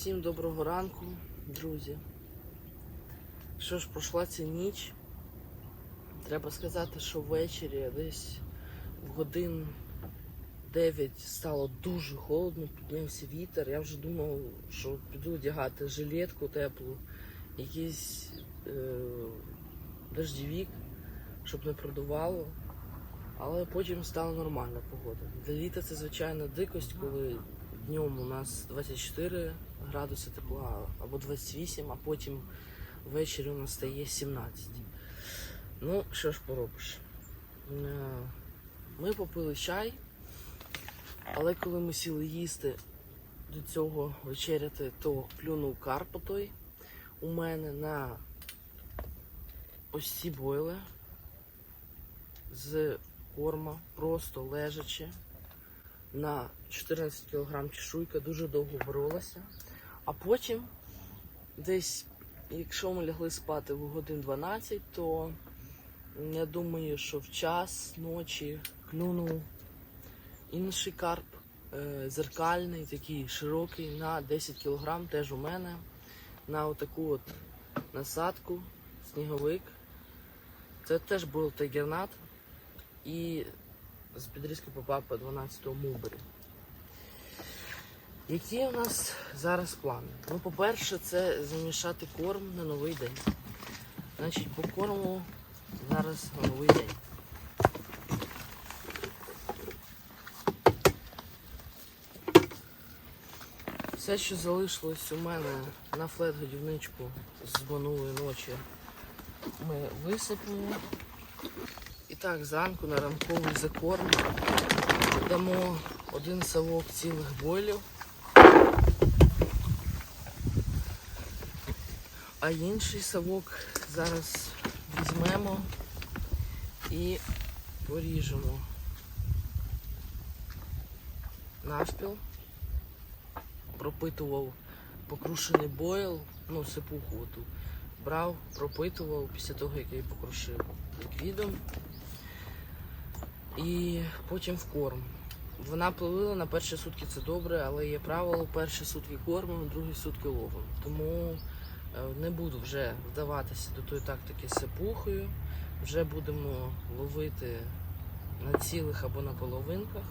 Всім доброго ранку, друзі. Що ж, пройшла ця ніч. Треба сказати, що ввечері десь в годин 9 стало дуже холодно, піднявся вітер. Я вже думав, що піду одягати жилетку теплу, якийсь е, дождівік, щоб не продувало. Але потім стала нормальна погода. Для літа це звичайно дикость, коли днем у нас 24 градуси тепла або 28, а потім ввечері у нас стає 17. Ну, що ж поробиш? Е, Ми попили чай, але коли ми сіли їсти до цього вечеряти, то плюнув той у мене на ось ці бойли з корма, просто лежачи на 14 кг чешуйка, дуже довго боролася. А потім, десь, якщо ми лягли спати в годин 12, то я думаю, що в час ночі клюнув інший карп, е, зеркальний, такий широкий, на 10 кг, теж у мене, на отаку от насадку, сніговик. Це теж був тайгернат і з підрізки попав по 12-му мубері. Які у нас зараз плани? Ну, по-перше, це замішати корм на новий день. Значить, по корму зараз на новий день. Все, що залишилось у мене на флет-годівничку з минулої ночі, ми висипемо. І так, зранку на ранковий закорм дамо один совок цілих бойлів, а інший совок зараз візьмемо і поріжемо навпіл. Пропитував покрушений бойл, ну, сипуху оту. Брав, пропитував після того, як я її покрушив ліквідом. І потім в корм. Вона пливила на перші сутки це добре, але є правило перші сутки кормимо, другі сутки ловимо. Тому не буду вже вдаватися до тої тактики з сипухою. Вже будемо ловити на цілих або на половинках.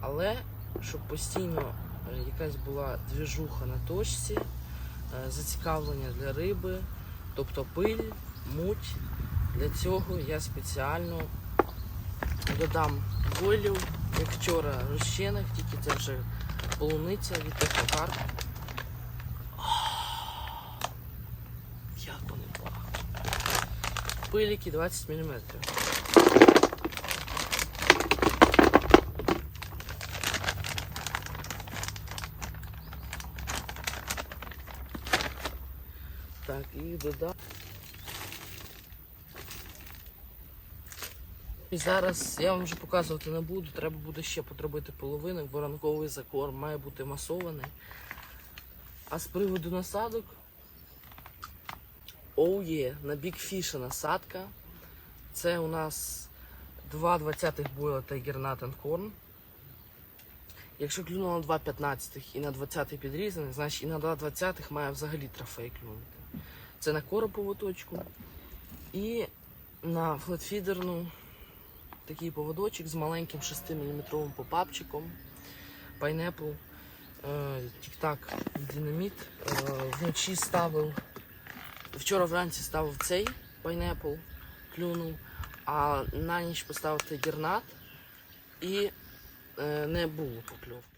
Але щоб постійно е, якась була двіжуха на точці, е, зацікавлення для риби, тобто пиль, муть. Для цього я спеціально додам волів, як вчора розчинок, тільки це вже полуниця від технокар. Як вони пахнуть. Пиліки 20 мм. Так, і додам. І зараз я вам вже показувати не буду, треба буде ще потребити половинок, бо ранковий закорм має бути масований. А з приводу насадок, оу є, на бікфіша насадка. Це у нас 2 20-х бойла Tiger Nut and Corn. Якщо клюнуло на 2 15-х і на 20-й підрізаний, значить і на 2 20-х має взагалі трофей клюнути. Це на коропову точку. І на флетфідерну такий поводочок з маленьким 6-мм попапчиком. Пайнепл, тік-так, динаміт. Е, Вночі ставив, вчора вранці ставив цей пайнепл, клюнув, а на ніч поставив тайгернат і е, не було покльовки.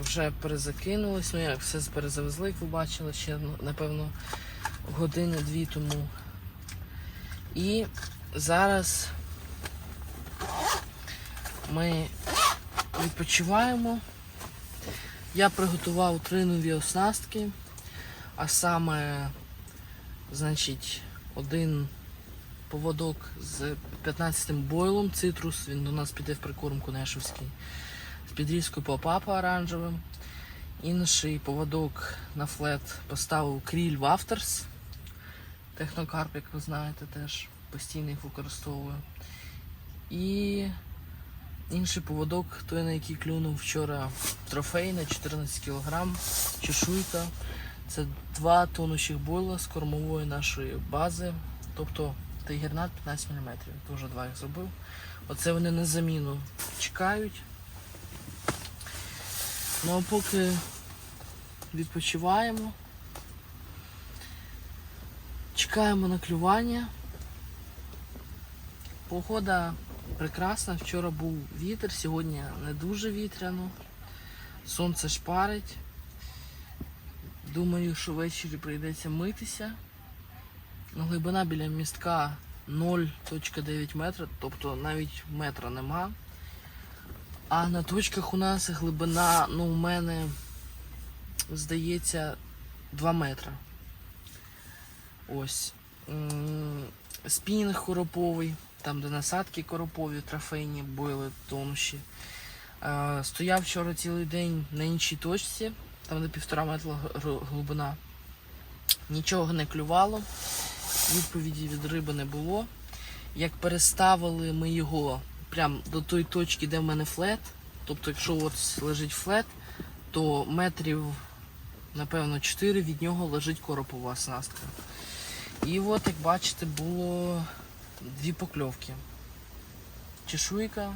Вже перезакинулись, ну як все перезавезли, як ви бачили, ще напевно години-дві тому. І зараз ми відпочиваємо. Я приготував три нові оснастки, а саме, значить, один поводок з 15-м бойлом цитрус, він до нас піде в прикормку Нешевський, з підрізкою попапа оранжевим. Інший поводок на флет поставив кріль Вафтерс. Технокарп, як ви знаєте, теж постійно їх використовую. І інший поводок, той, на який клюнув вчора трофей на 14 кг, чешуйка. Це два тонущих бойла з кормової нашої бази. Тобто тайгернат 15 мм. Теж два їх зробив. Оце вони на заміну чекають. Ну а поки відпочиваємо. Чекаємо на клювання. Погода прекрасна. Вчора був вітер, сьогодні не дуже вітряно. Сонце шпарить. Думаю, що ввечері прийдеться митися. Ну, Глибина біля містка 0.9 метра, тобто навіть метра нема. А на точках у нас глибина, ну, у мене, здається, 2 метри. Ось. М, Спінінг короповий, там де насадки коропові, трофейні, бойли тонущі. Е, Стояв вчора цілий день на іншій точці, там де півтора метра глибина. Нічого не клювало, відповіді від риби не було. Як переставили ми його прямо до тої точки, де в мене флет, тобто якщо от лежить флет, то метрів, напевно, 4 від нього лежить коропова оснастка. І от, як бачите, було дві покльовки. Чешуйка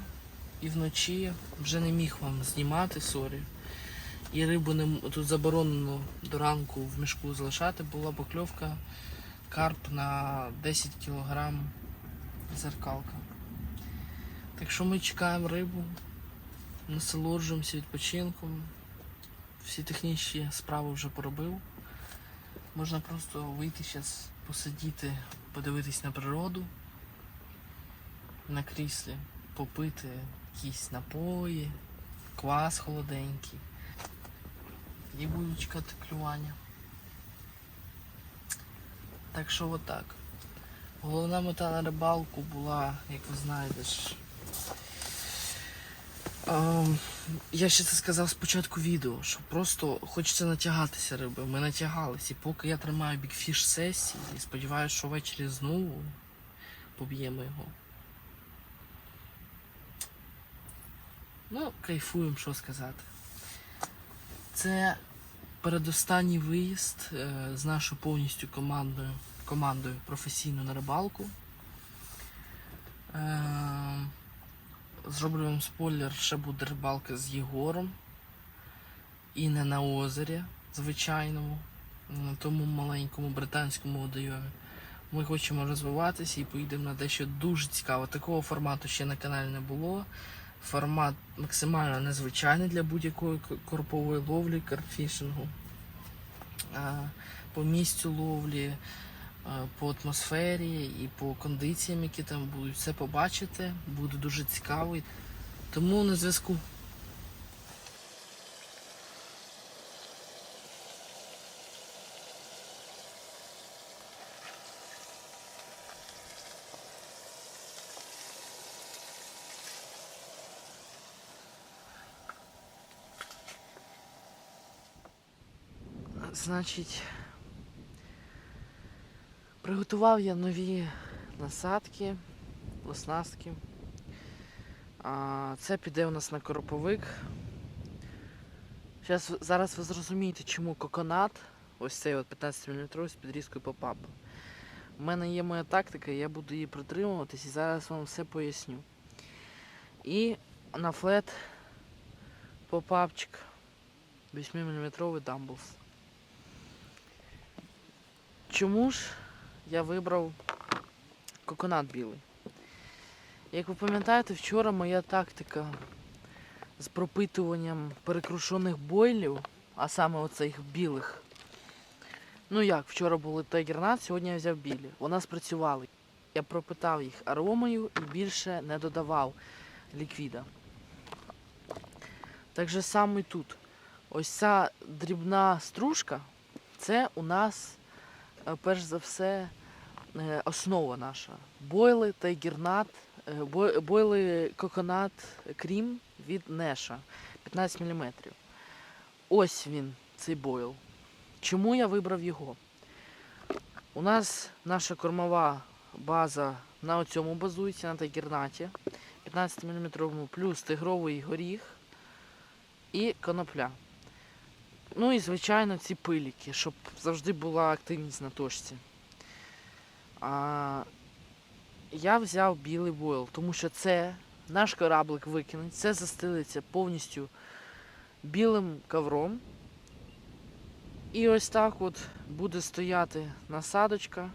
і вночі вже не міг вам знімати, сорі. І рибу не тут заборонено до ранку в мішку залишати, була покльовка карп на 10 кг зеркалка. Так що ми чекаємо рибу, насолоджуємося відпочинком. Всі технічні справи вже поробив. Можна просто вийти зараз, посидіти, подивитись на природу, на кріслі, попити якісь напої, квас холоденький. І буду чекати клювання. Так що отак. Головна мета на рибалку була, як ви знаєте Ем, я ще це сказав спочатку відео, що просто хочеться натягатися риби. Ми натягались. І поки я тримаю бікфіш сесії і сподіваюся, що ввечері знову поб'ємо його. Ну, кайфуємо, що сказати. Це передостанній виїзд е, з нашою повністю командою, командою професійно на рибалку. Зроблю вам спойлер, ще буде рибалка з Єгором. І не на озері звичайному, на тому маленькому британському водойомі. Ми хочемо розвиватися і поїдемо на дещо дуже цікаве. Такого формату ще на каналі не було. Формат максимально незвичайний для будь-якої корпової ловлі, карпфішингу. По місцю ловлі, по атмосфері і по кондиціям, які там будуть, все побачите. Буде дуже цікаво. Тому на зв'язку. Значить, приготував я нові насадки, оснастки. Це піде у нас на короповик. Зараз, зараз ви зрозумієте, чому коконат, ось цей от 15 мм з підрізкою попап. У мене є моя тактика, я буду її притримуватись і зараз вам все поясню. І на флет попапчик 8 мм дамблс. Чому ж я вибрав коконат білий? Як ви пам'ятаєте, вчора моя тактика з пропитуванням перекрушених бойлів, а саме оцих білих. Ну як, вчора були тайгернат, сьогодні я взяв білі. Вона спрацювала. Я пропитав їх аромою і більше не додавав ліквіда. Так же саме тут. Ось ця дрібна стружка це у нас е, перш за все основа наша. Бойли тайгернат, е, бойли коконат крім від Неша 15 мм. Ось він, цей бойл. Чому я вибрав його? У нас наша кормова база на цьому базується, на тайгернаті. 15 мм плюс тигровий горіх і конопля. Ну і, звичайно, ці пиліки, щоб завжди була активність на точці. А, я взяв білий бойл, тому що це наш кораблик викинуть, це застелиться повністю білим ковром. І ось так от буде стояти насадочка.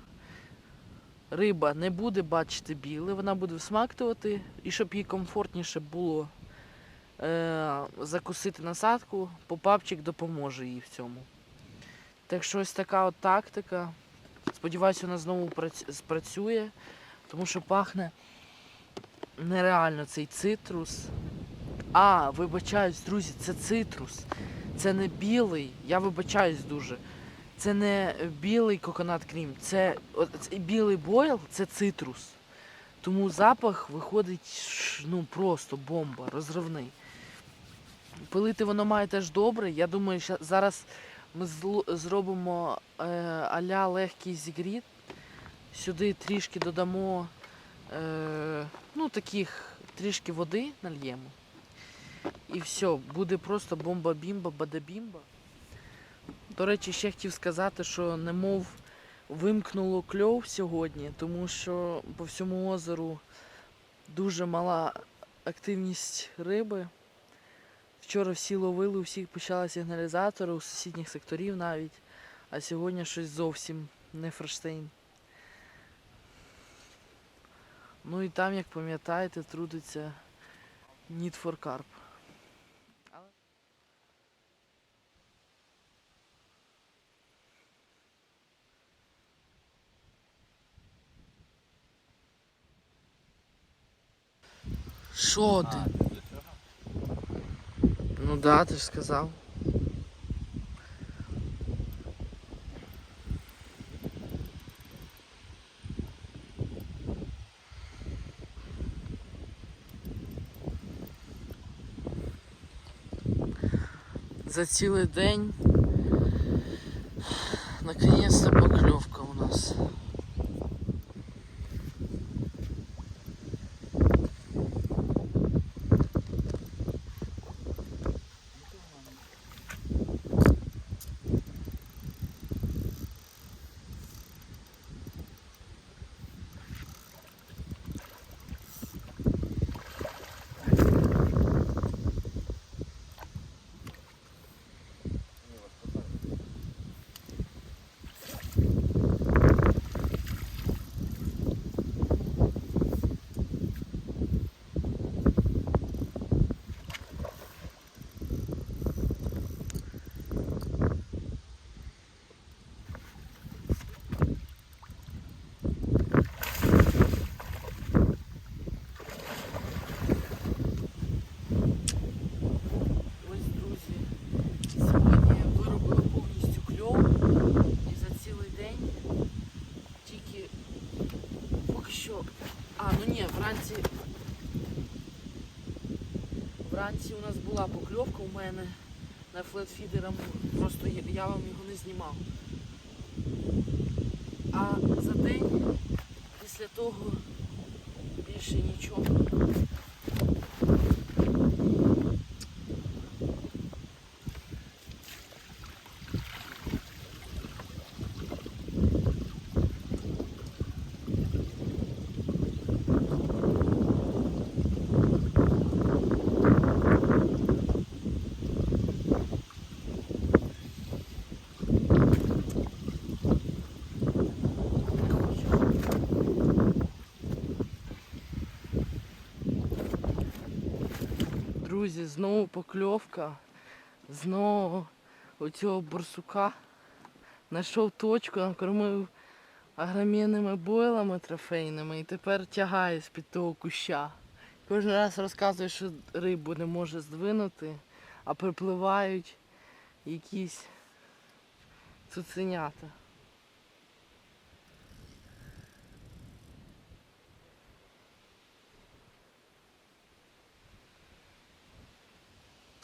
Риба не буде бачити біле, вона буде всмактувати, і щоб їй комфортніше було е, закусити насадку, попапчик допоможе їй в цьому. Так що ось така от тактика. Сподіваюся, вона знову прац- спрацює, тому що пахне нереально цей цитрус. А, вибачаюсь, друзі, це цитрус. Це не білий, я вибачаюсь дуже. Це не білий коконат крім, це, білий бойл це цитрус. Тому запах виходить ну, просто бомба, розривний. Пилити воно має теж добре. Я думаю, що зараз ми зробимо е, аля легкий зігріт. Сюди трішки додамо е, ну, таких трішки води нальємо. І все, буде просто бомба-бімба, бада-бімба. До речі, ще хотів сказати, що немов вимкнуло кльов сьогодні, тому що по всьому озеру дуже мала активність риби. Вчора всі ловили, у всіх почали сигналізатори, у сусідніх секторів навіть, а сьогодні щось зовсім не фрештейн. Ну і там, як пам'ятаєте, трудиться Need for Carp. Що ти? Ну да, ти ж сказав. За цілий день наконец-то поклевка у нас. Ось, друзі, сьогодні виробили повністю кльов і за цілий день тільки поки що. А, ну ні, вранці. Вранці у нас була покльовка у мене на флетфідером. Просто я вам його не знімав. А за день після того більше нічого. Друзі, знову покльовка. Знову оцього борсука. Знайшов точку, накормив агромінними бойлами трофейними і тепер тягає з-під того куща. Кожен раз розказує, що рибу не може здвинути, а припливають якісь цуценята.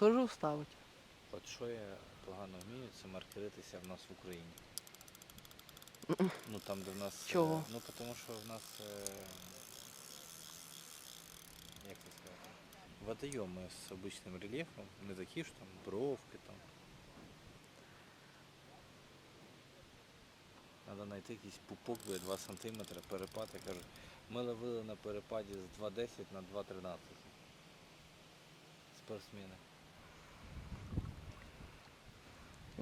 Теж вставить. От що я погано вмію, це маркеритися в нас в Україні. Ну там, де в нас. е, Чого? Ну тому що в нас. е, Як це сказати? Водойоми з обичним рельєфом, не такі ж там бровки там. Треба знайти якийсь пупок, де 2 см перепад. Я кажу, ми ловили на перепаді з 2,10 на 2,13. Спортсмени.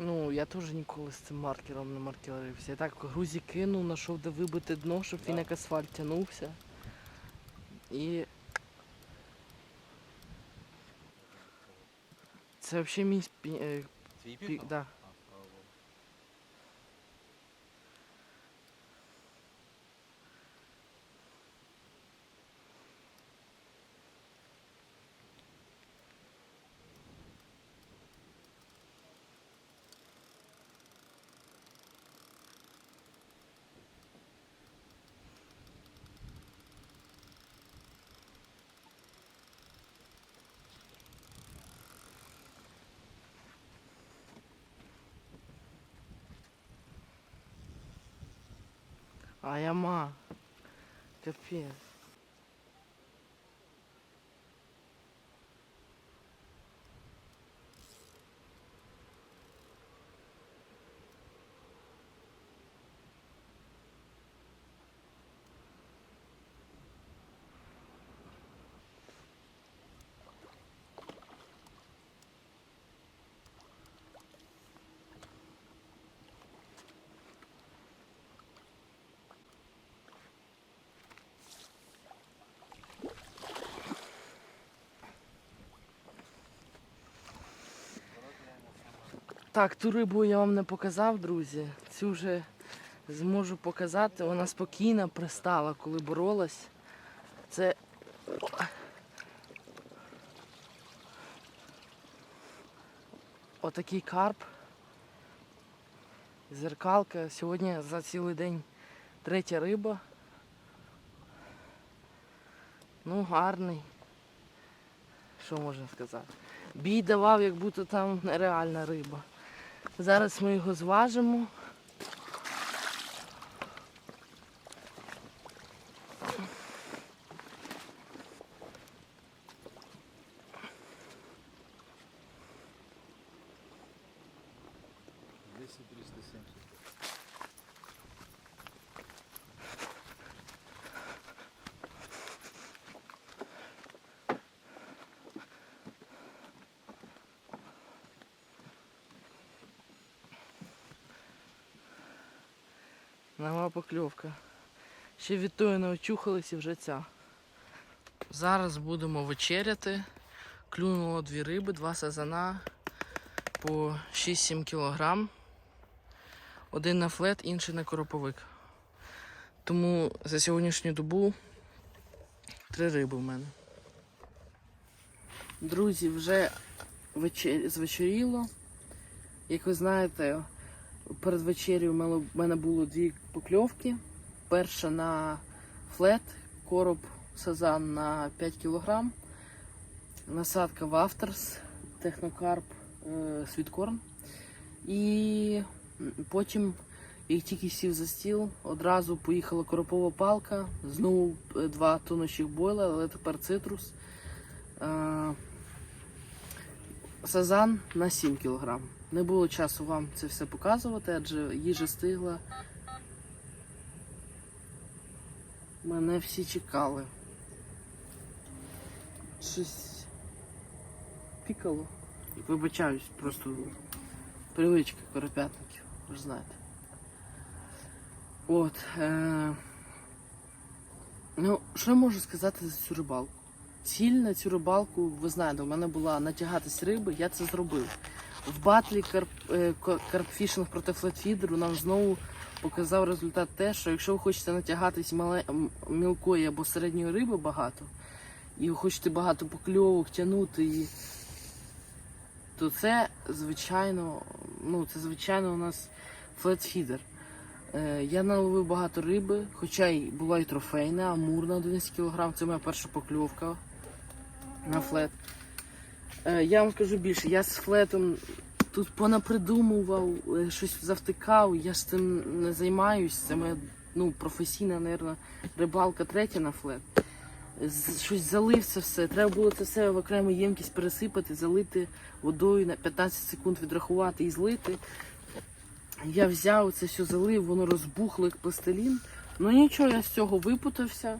Ну, я теж ніколи з цим маркером не маркерився. Я так грузі кинув, знайшов де вибити дно, щоб він як асфальт тягнувся. І це взагалі мій е, Твій пі... пі... да. 哎呀妈，这病 Так, ту рибу я вам не показав, друзі. Цю вже зможу показати. Вона спокійно пристала, коли боролась. Це. Отакий карп. Зеркалка. Сьогодні за цілий день третя риба. Ну, гарний. Що можна сказати? Бій давав, як будто там нереальна риба. Зараз ми його зважимо. Нова покльовка. Ще від тої не очухались і вже ця. Зараз будемо вечеряти. Клюнуло дві риби, два сазана по 6-7 кілограм. Один на флет, інший на короповик. Тому за сьогоднішню добу три риби в мене. Друзі, вже вечер... звечоріло. Як ви знаєте, перед вечерю в мене- було дві покльовки. Перша на флет, короб сазан на 5 кг. Насадка в Авторс, технокарп е, світкорн. І потім, як тільки сів за стіл, одразу поїхала коропова палка, знову е, два тонущих бойла, але тепер цитрус. Е, Сазан на 7 кг. Не було часу вам це все показувати, адже їжа стигла. Мене всі чекали. Щось пікало. Вибачаюсь, просто привичка коропятників, ви ж знаєте. От. Е... Ну, що я можу сказати за цю рибалку? ціль на цю рибалку, ви знаєте, у мене була натягатись риби, я це зробив. В батлі карп, е, карпфішинг проти флетфідеру нам знову показав результат те, що якщо ви хочете натягатись мале, мілкої або середньої риби багато, і ви хочете багато покльовок тягнути, і... то це звичайно, ну це звичайно у нас флетфідер. Е, Я наловив багато риби, хоча й була і трофейна, амур на 11 кг. Це моя перша покльовка на флет. Е, Я вам скажу більше, я з флетом тут понапридумував, е, щось завтикав, я ж цим не займаюсь. Це моя ну, професійна, мабуть, рибалка третя на флет. Щось залив це все. Треба було це все в окрему ємкість пересипати, залити водою на 15 секунд відрахувати і злити. Я взяв це все залив, воно розбухло як пластилін. Ну нічого, я з цього випутався,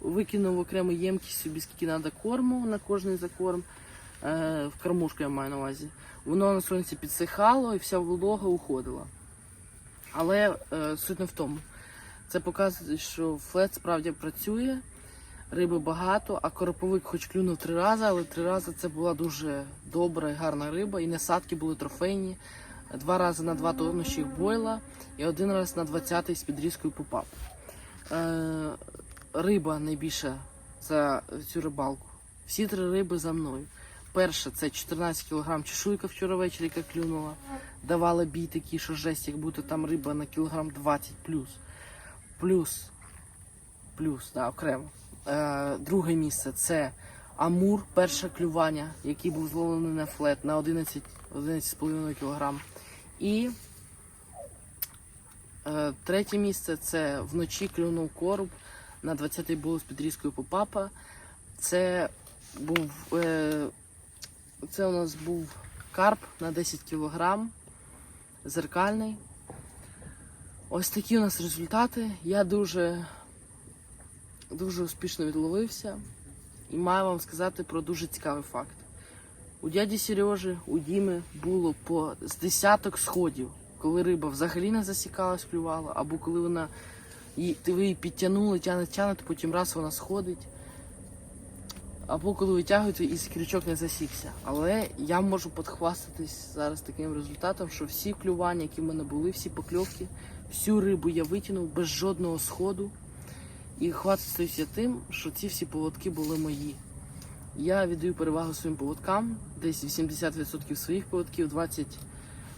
викинув в окрему ємкість собі скільки треба корму на кожний закорм. Е, в кормушку я маю на увазі. Воно на сонці підсихало і вся волога уходила. Але е, суть не в тому. Це показує, що флет справді працює, риби багато, а короповик хоч клюнув три рази, але три рази це була дуже добра і гарна риба, і насадки були трофейні. Два рази на два тонущих бойла і один раз на 20-й з підрізкою попав. Е, риба найбільша за цю рибалку. Всі три риби за мною. Перша це 14 кг чешуйка вчора ввечері, яка клюнула. Давала бій такий, що жесть, як будто там риба на кілограм 20 плюс. Плюс, плюс, да, окремо. Е, друге місце це Амур, перше клювання, який був зловлений на флет на 11, 11,5 кг. І е, третє місце це вночі клюнув короб на 20-й бол з підрізкою попапа. Це був е, це у нас був карп на 10 кг, зеркальний. Ось такі у нас результати. Я дуже, дуже успішно відловився і маю вам сказати про дуже цікавий факт. У дяді Сережі, у Діми було по з десяток сходів, коли риба взагалі не засікалась, клювала, або коли вона її, ти ви її підтягнули, тягнете, тягнете, потім раз вона сходить. Або коли витягуєте і крючок не засікся. Але я можу подхвастатись зараз таким результатом, що всі клювання, які в мене були, всі покльовки, всю рибу я витягнув без жодного сходу. І хвастаюся тим, що ці всі поводки були мої. Я віддаю перевагу своїм поводкам, десь 80% своїх поводків, 20%,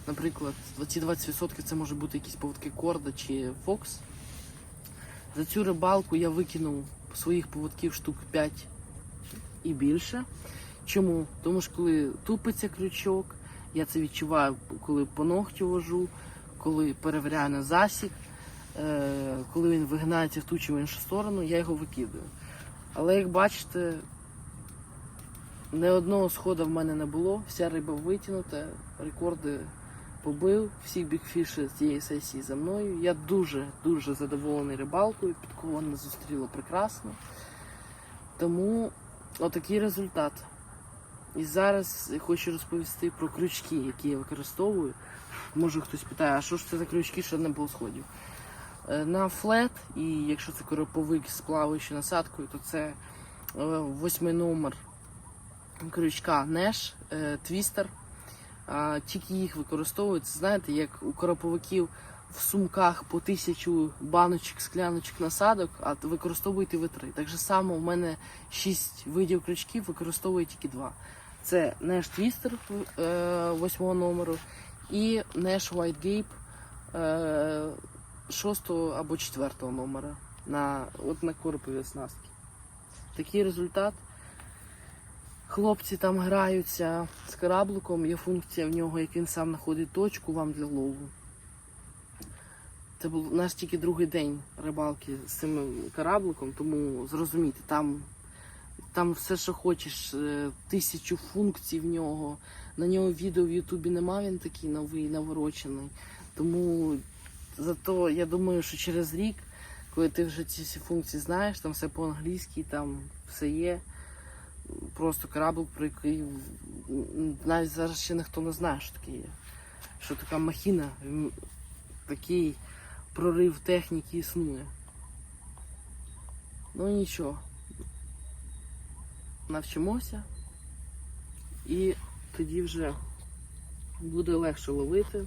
наприклад, ці 20% це може бути якісь поводки Корда чи Фокс. За цю рибалку я викинув своїх поводків штук 5 і більше. Чому? Тому що коли тупиться крючок, я це відчуваю, коли по ногтю вожу, коли перевіряю на засік, е, коли він вигинається в ту чи в іншу сторону, я його викидаю. Але як бачите, ні одного сходу в мене не було, вся риба витягнута, рекорди побив, всі бікфіші цієї сесії за мною. Я дуже-дуже задоволений рибалкою, підкова не зустріла прекрасно. Тому отакий результат. І зараз я хочу розповісти про крючки, які я використовую. Може хтось питає, а що ж це за крючки, що не було сходів? Е, На флет, і якщо це короповик з плаваючою насадкою, то це е, восьмий номер крючка Неш, е, твістер. Тільки їх використовують, знаєте, як у короповиків в сумках по тисячу баночок, скляночок насадок, а використовуєте ви три. Так же само у мене шість видів крючків, використовую тільки два. Це Nash Twister е, восьмого номеру і Nash White Gape е, шостого або четвертого номера на, от на коропові оснастки. Такий результат. Хлопці там граються з корабликом, є функція в нього, як він сам знаходить точку вам для лову. Це був наш тільки другий день рибалки з цим корабликом, тому зрозумійте, там, там все, що хочеш, е, тисячу функцій в нього. На нього відео в Ютубі нема, він такий новий, наворочений. Тому зато я думаю, що через рік, коли ти вже ці всі функції знаєш, там все по-англійськи, там все є. Просто кораблик, про який навіть зараз ще ніхто не знає, що таке є. Що така махіна, такий прорив техніки існує. Ну нічого. навчимося, і тоді вже буде легше ловити.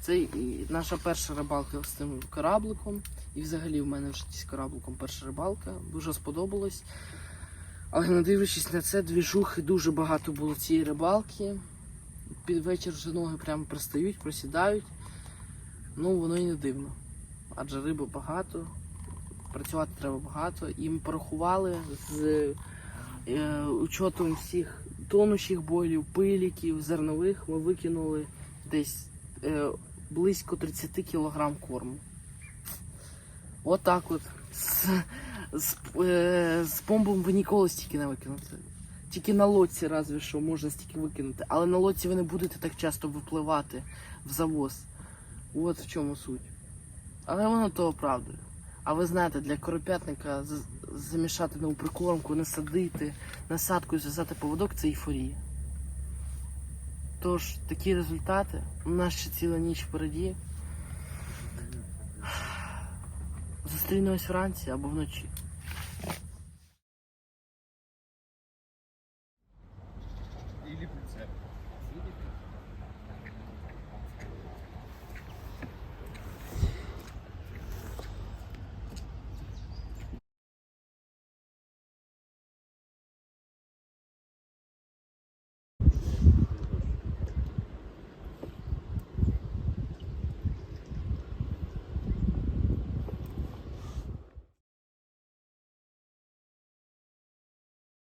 Це і наша перша рибалка з цим корабликом. І взагалі в мене в житті з корабликом перша рибалка. Дуже сподобалось. Але не дивлячись на це, двіжухи дуже багато було цієї рибалки. Під вечір вже ноги прямо пристають, просідають. Ну, воно і не дивно. Адже риби багато, працювати треба багато. І ми порахували з е, учетом всіх тонущих бойлів, пиліків, зернових, ми викинули десь е, близько 30 кг корму. Отак от. З, з, е, з помбом ви ніколи стільки не викинете. Тільки на лодці разве що можна стільки викинути. Але на лодці ви не будете так часто випливати в завоз. От в чому суть. Але воно то оправдує. А ви знаєте, для коропятника замішати нову прикормку, насадити, і зв'язати поводок це ейфорія. Тож, такі результати. У нас ще ціла ніч впереді. Зустрінемось вранці або вночі.